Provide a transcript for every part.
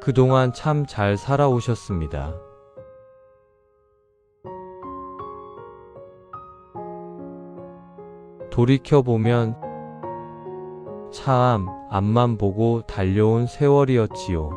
그동안 참 잘 살아오셨습니다. 돌이켜보면 참 앞만 보고 달려온 세월이었지요.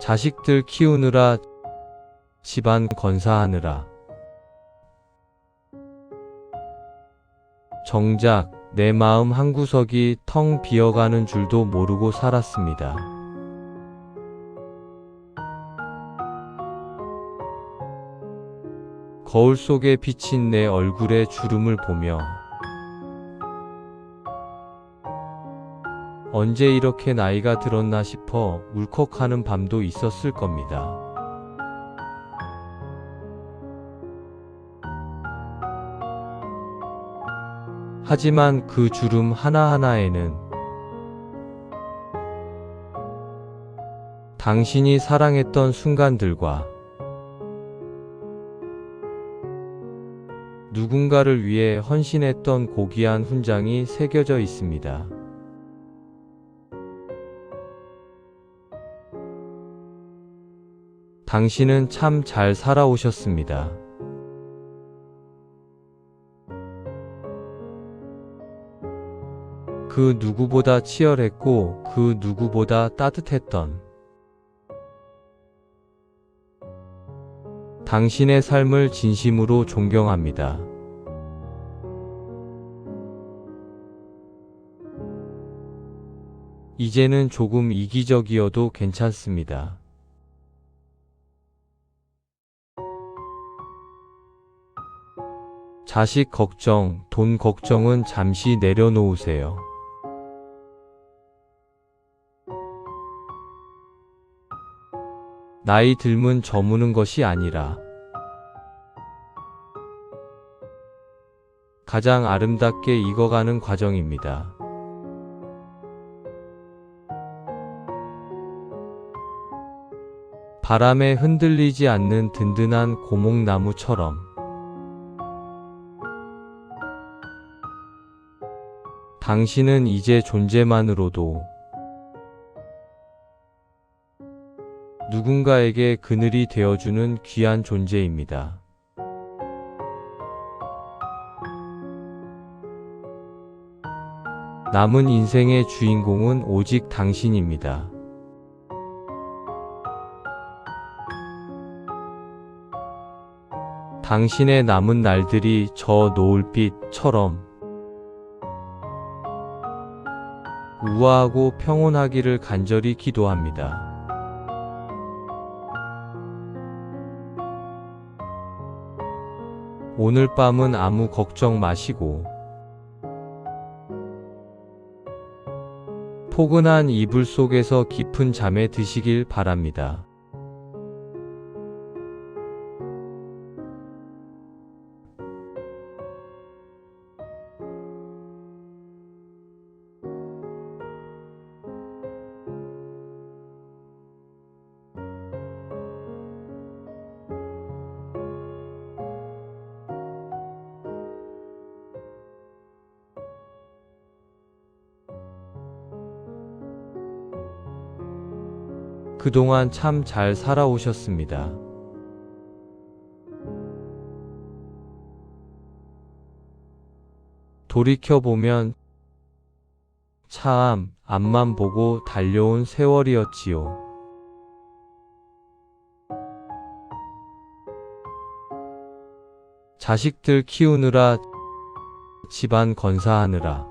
자식들 키우느라 집안 건사하느라 정작 내 마음 한구석이 텅 비어가는 줄도 모르고 살았습니다. 거울 속에 비친 내 얼굴의 주름을 보며 언제 이렇게 나이가 들었나 싶어 울컥하는 밤도 있었을 겁니다. 하지만 그 주름 하나하나에는 당신이 사랑했던 순간들과 누군가를 위해 헌신했던 고귀한 훈장이 새겨져 있습니다. 당신은 참 잘 살아오셨습니다. 그 누구보다 치열했고 그 누구보다 따뜻했던 당신의 삶을 진심으로 존경합니다. 이제는 조금 이기적이어도 괜찮습니다. 자식 걱정, 돈 걱정은 잠시 내려놓으세요. 나이 들면 저무는 것이 아니라 가장 아름답게 익어가는 과정입니다. 바람에 흔들리지 않는 든든한 고목나무처럼 당신은 이제 존재만으로도 누군가에게 그늘이 되어주는 귀한 존재입니다. 남은 인생의 주인공은 오직 당신입니다. 당신의 남은 날들이 저 노을빛처럼 우아하고 평온하기를 간절히 기도합니다. 오늘 밤은 아무 걱정 마시고 포근한 이불 속에서 깊은 잠에 드시길 바랍니다. 그동안 참 잘 살아오셨습니다. 돌이켜보면 참 앞만 보고 달려온 세월이었지요. 자식들 키우느라 집안 건사하느라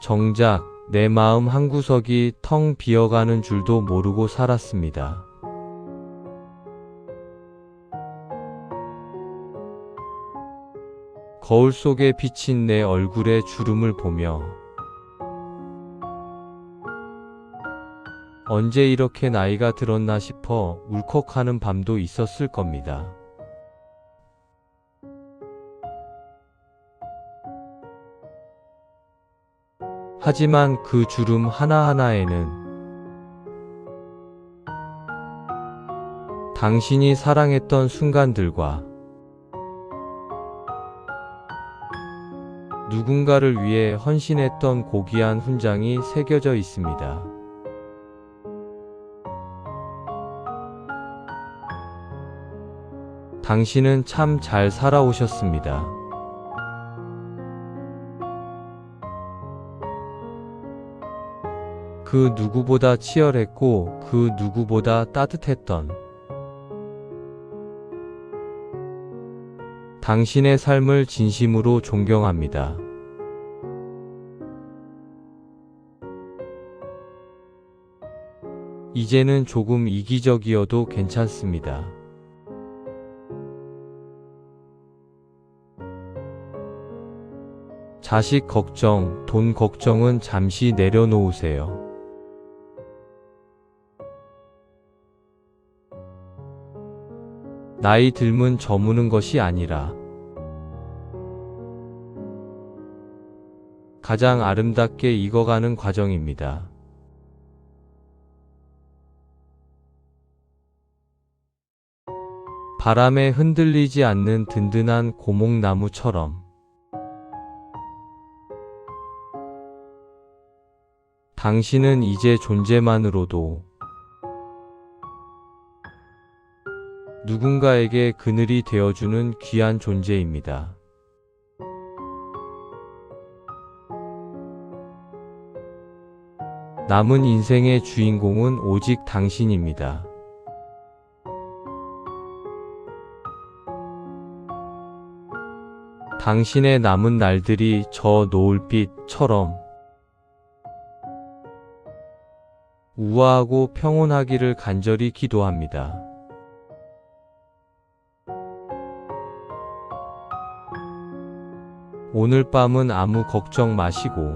정작 내 마음 한구석이 텅 비어가는 줄도 모르고 살았습니다. 거울 속에 비친 내 얼굴의 주름을 보며 언제 이렇게 나이가 들었나 싶어 울컥하는 밤도 있었을 겁니다. 하지만 그 주름 하나하나에는 당신이 사랑했던 순간들과 누군가를 위해 헌신했던 고귀한 훈장이 새겨져 있습니다. 당신은 참 잘 살아오셨습니다. 그 누구보다 치열했고 그 누구보다 따뜻했던 당신의 삶을 진심으로 존경합니다. 이제는 조금 이기적이어도 괜찮습니다. 자식 걱정, 돈 걱정은 잠시 내려놓으세요. 나이 들면 저무는 것이 아니라 가장 아름답게 익어가는 과정입니다. 바람에 흔들리지 않는 든든한 고목나무처럼 당신은 이제 존재만으로도 누군가에게 그늘이 되어주는 귀한 존재입니다. 남은 인생의 주인공은 오직 당신입니다. 당신의 남은 날들이 저 노을빛처럼 우아하고 평온하기를 간절히 기도합니다. 오늘 밤은 아무 걱정 마시고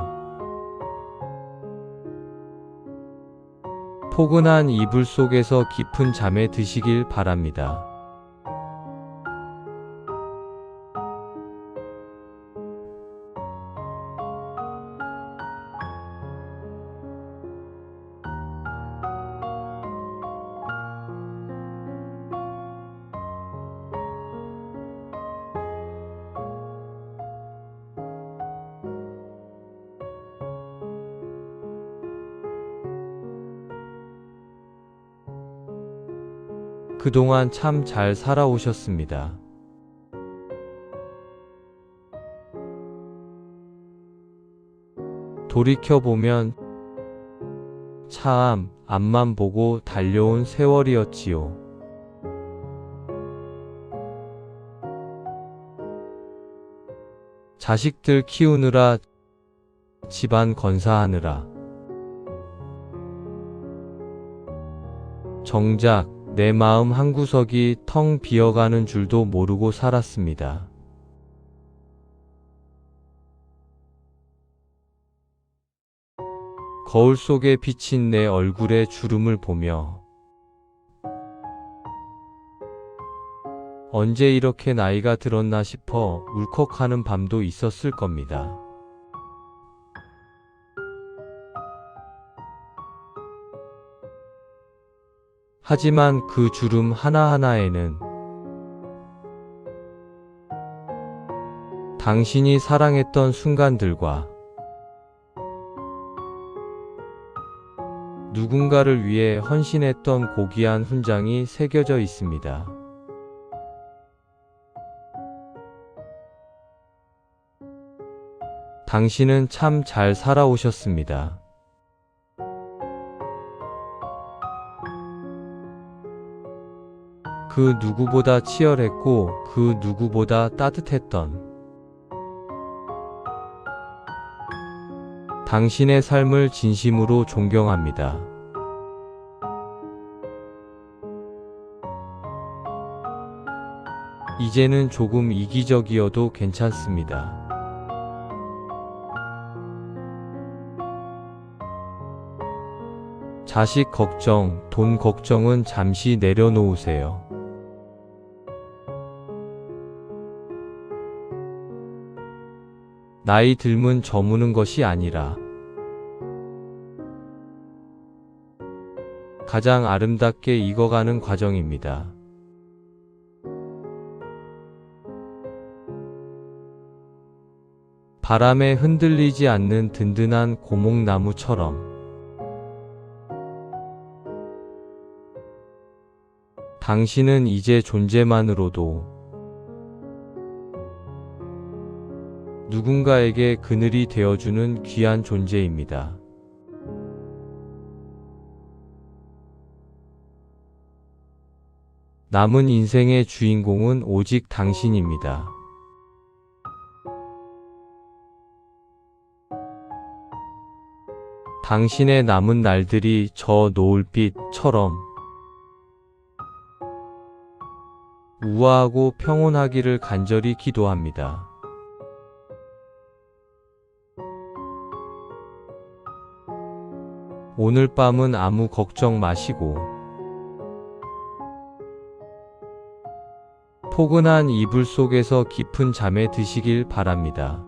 포근한 이불 속에서 깊은 잠에 드시길 바랍니다. 그동안 참 잘 살아오셨습니다. 돌이켜보면 참 앞만 보고 달려온 세월이었지요. 자식들 키우느라 집안 건사하느라 정작 내 마음 한구석이 텅 비어가는 줄도 모르고 살았습니다. 거울 속에 비친 내 얼굴의 주름을 보며 언제 이렇게 나이가 들었나 싶어 울컥하는 밤도 있었을 겁니다. 하지만 그 주름 하나하나에는 당신이 사랑했던 순간들과 누군가를 위해 헌신했던 고귀한 훈장이 새겨져 있습니다. 당신은 참 잘 살아오셨습니다. 그 누구보다 치열했고 그 누구보다 따뜻했던 당신의 삶을 진심으로 존경합니다. 이제는 조금 이기적이어도 괜찮습니다. 자식 걱정, 돈 걱정은 잠시 내려놓으세요. 나이 들면 저무는 것이 아니라 가장 아름답게 익어가는 과정입니다. 바람에 흔들리지 않는 든든한 고목나무처럼 당신은 이제 존재만으로도 누군가에게 그늘이 되어주는 귀한 존재입니다. 남은 인생의 주인공은 오직 당신입니다. 당신의 남은 날들이 저 노을빛처럼 우아하고 평온하기를 간절히 기도합니다. 오늘 밤은 아무 걱정 마시고 포근한 이불 속에서 깊은 잠에 드시길 바랍니다.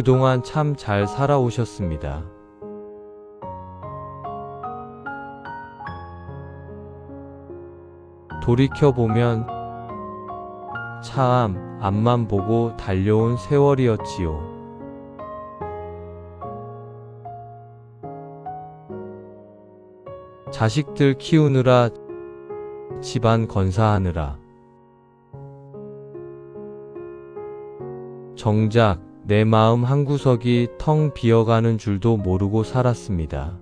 그동안 참 잘 살아오셨습니다. 돌이켜보면 참 앞만 보고 달려온 세월이었지요. 자식들 키우느라 집안 건사하느라 정작 내 마음 한구석이 텅 비어가는 줄도 모르고 살았습니다.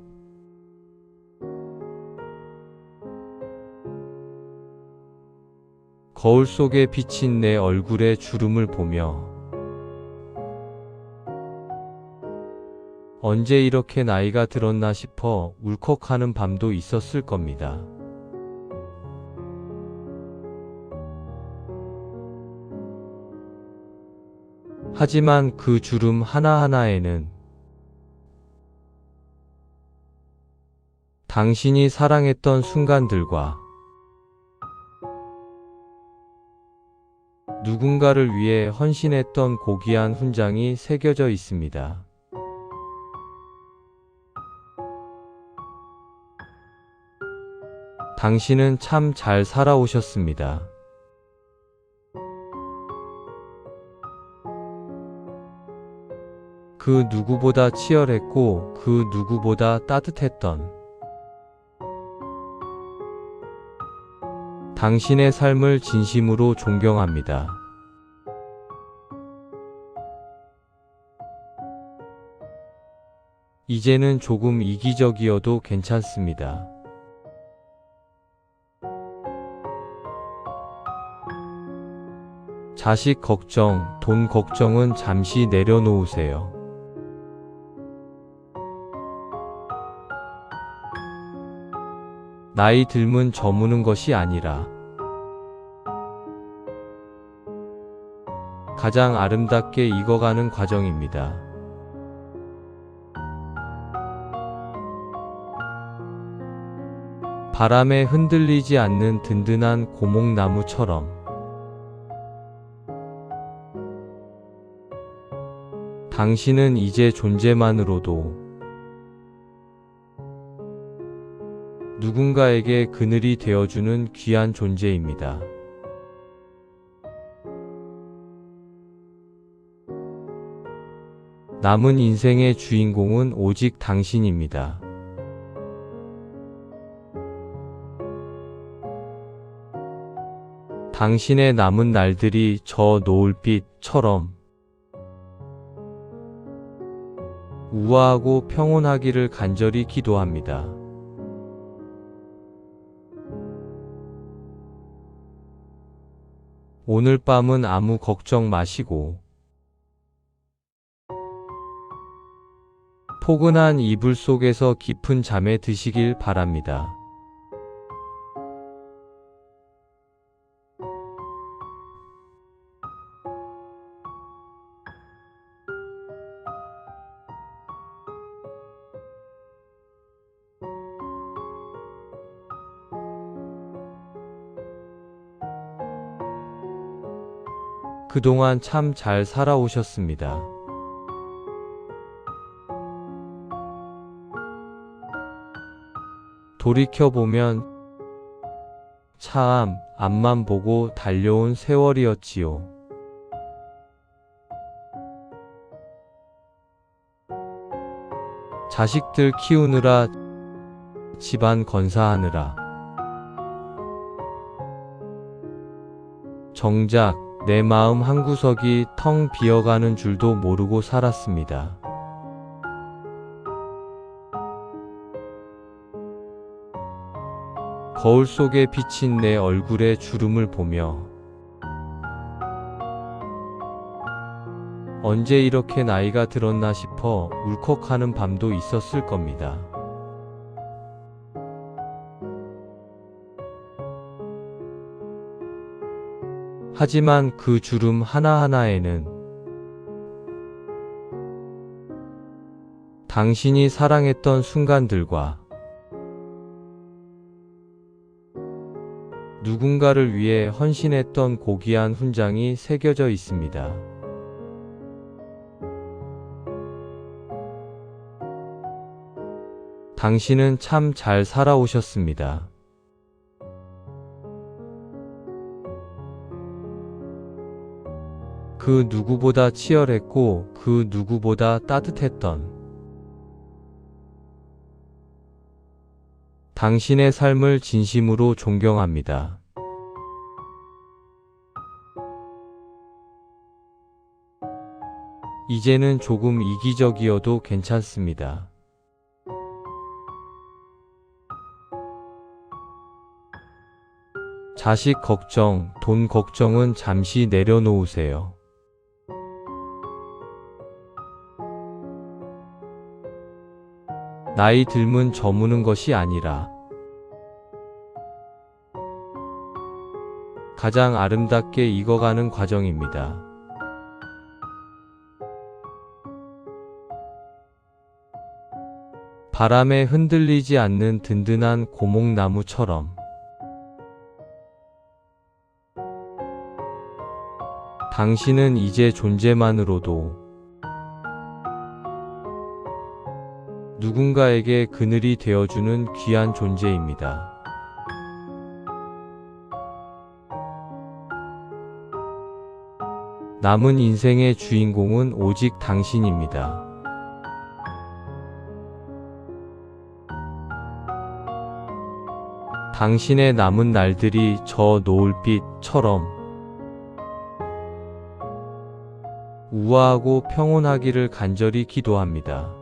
거울 속에 비친 내 얼굴의 주름을 보며 언제 이렇게 나이가 들었나 싶어 울컥하는 밤도 있었을 겁니다. 하지만 그 주름 하나하나에는 당신이 사랑했던 순간들과 누군가를 위해 헌신했던 고귀한 훈장이 새겨져 있습니다. 당신은 참 잘 살아오셨습니다. 그 누구보다 치열했고 그 누구보다 따뜻했던 당신의 삶을 진심으로 존경합니다. 이제는 조금 이기적이어도 괜찮습니다. 자식 걱정, 돈 걱정은 잠시 내려놓으세요. 나이 들면 저무는 것이 아니라 가장 아름답게 익어가는 과정입니다. 바람에 흔들리지 않는 든든한 고목나무처럼 당신은 이제 존재만으로도 누군가에게 그늘이 되어주는 귀한 존재입니다. 남은 인생의 주인공은 오직 당신입니다. 당신의 남은 날들이 저 노을빛처럼 우아하고 평온하기를 간절히 기도합니다. 오늘 밤은 아무 걱정 마시고 포근한 이불 속에서 깊은 잠에 드시길 바랍니다. 그동안 참 잘 살아오셨습니다. 돌이켜보면 참 앞만 보고 달려온 세월이었지요. 자식들 키우느라 집안 건사하느라 정작 내 마음 한구석이 텅 비어가는 줄도 모르고 살았습니다. 거울 속에 비친 내 얼굴의 주름을 보며 언제 이렇게 나이가 들었나 싶어 울컥하는 밤도 있었을 겁니다. 하지만 그 주름 하나하나에는 당신이 사랑했던 순간들과 누군가를 위해 헌신했던 고귀한 훈장이 새겨져 있습니다. 당신은 참 잘 살아오셨습니다. 그 누구보다 치열했고 그 누구보다 따뜻했던 당신의 삶을 진심으로 존경합니다. 이제는 조금 이기적이어도 괜찮습니다. 자식 걱정, 돈 걱정은 잠시 내려놓으세요. 나이 들면 저무는 것이 아니라 가장 아름답게 익어가는 과정입니다. 바람에 흔들리지 않는 든든한 고목나무처럼 당신은 이제 존재만으로도 누군가에게 그늘이 되어주는 귀한 존재입니다. 남은 인생의 주인공은 오직 당신입니다. 당신의 남은 날들이 저 노을빛처럼 우아하고 평온하기를 간절히 기도합니다.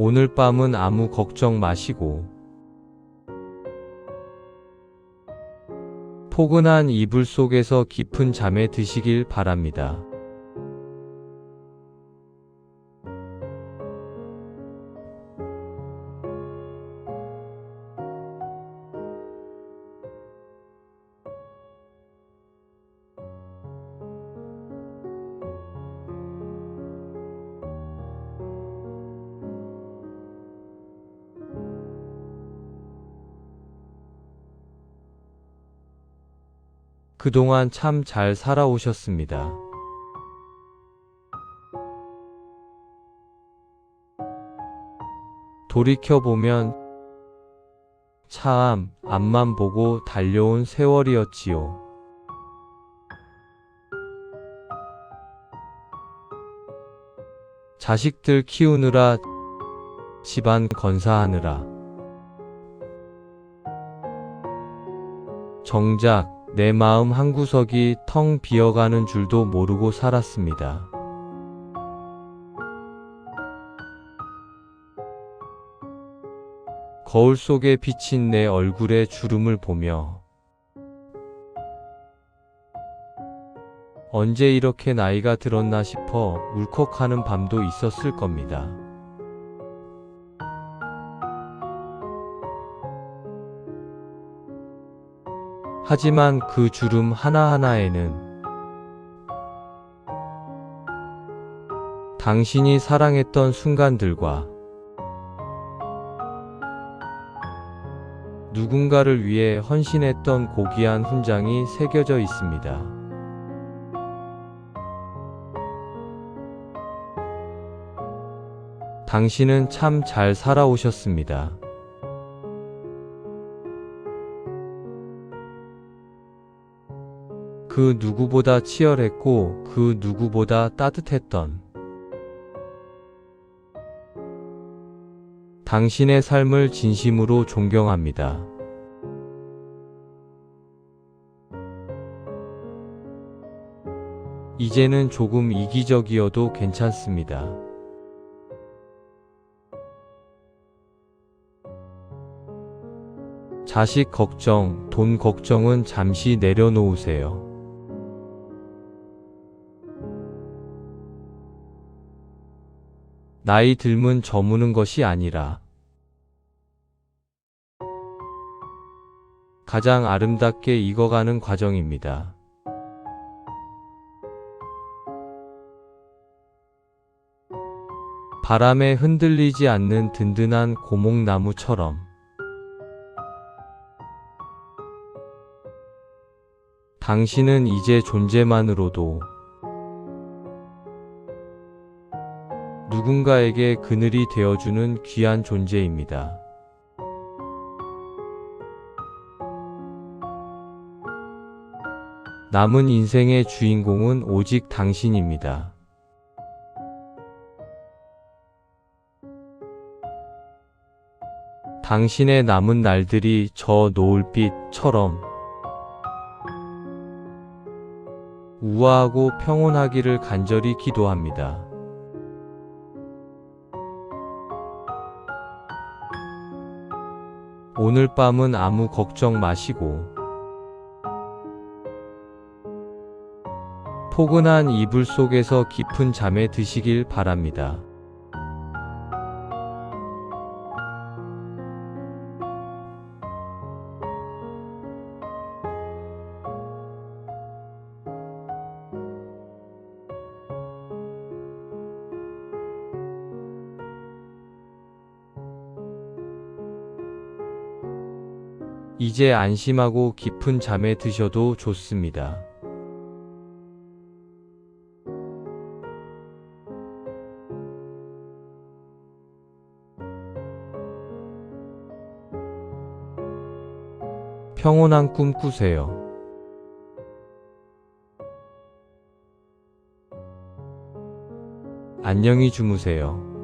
오늘 밤은 아무 걱정 마시고 포근한 이불 속에서 깊은 잠에 드시길 바랍니다. 그동안 참 잘 살아오셨습니다. 돌이켜보면 참 앞만 보고 달려온 세월이었지요. 자식들 키우느라 집안 건사하느라 정작 내 마음 한구석이 텅 비어가는 줄도 모르고 살았습니다. 거울 속에 비친 내 얼굴의 주름을 보며 언제 이렇게 나이가 들었나 싶어 울컥하는 밤도 있었을 겁니다. 하지만 그 주름 하나하나에는 당신이 사랑했던 순간들과 누군가를 위해 헌신했던 고귀한 훈장이 새겨져 있습니다. 당신은 참 잘 살아오셨습니다. 그 누구보다 치열했고 그 누구보다 따뜻했던 당신의 삶을 진심으로 존경합니다. 이제는 조금 이기적이어도 괜찮습니다. 자식 걱정, 돈 걱정은 잠시 내려놓으세요. 나이 들면 저무는 것이 아니라 가장 아름답게 익어가는 과정입니다. 바람에 흔들리지 않는 든든한 고목나무처럼 당신은 이제 존재만으로도 누군가에게 그늘이 되어주는 귀한 존재입니다. 남은 인생의 주인공은 오직 당신입니다. 당신의 남은 날들이 저 노을빛처럼 우아하고 평온하기를 간절히 기도합니다. 오늘 밤은 아무 걱정 마시고 포근한 이불 속에서 깊은 잠에 드시길 바랍니다. 이제 안심하고 깊은 잠에 드셔도 좋습니다. 평온한 꿈 꾸세요. 안녕히 주무세요.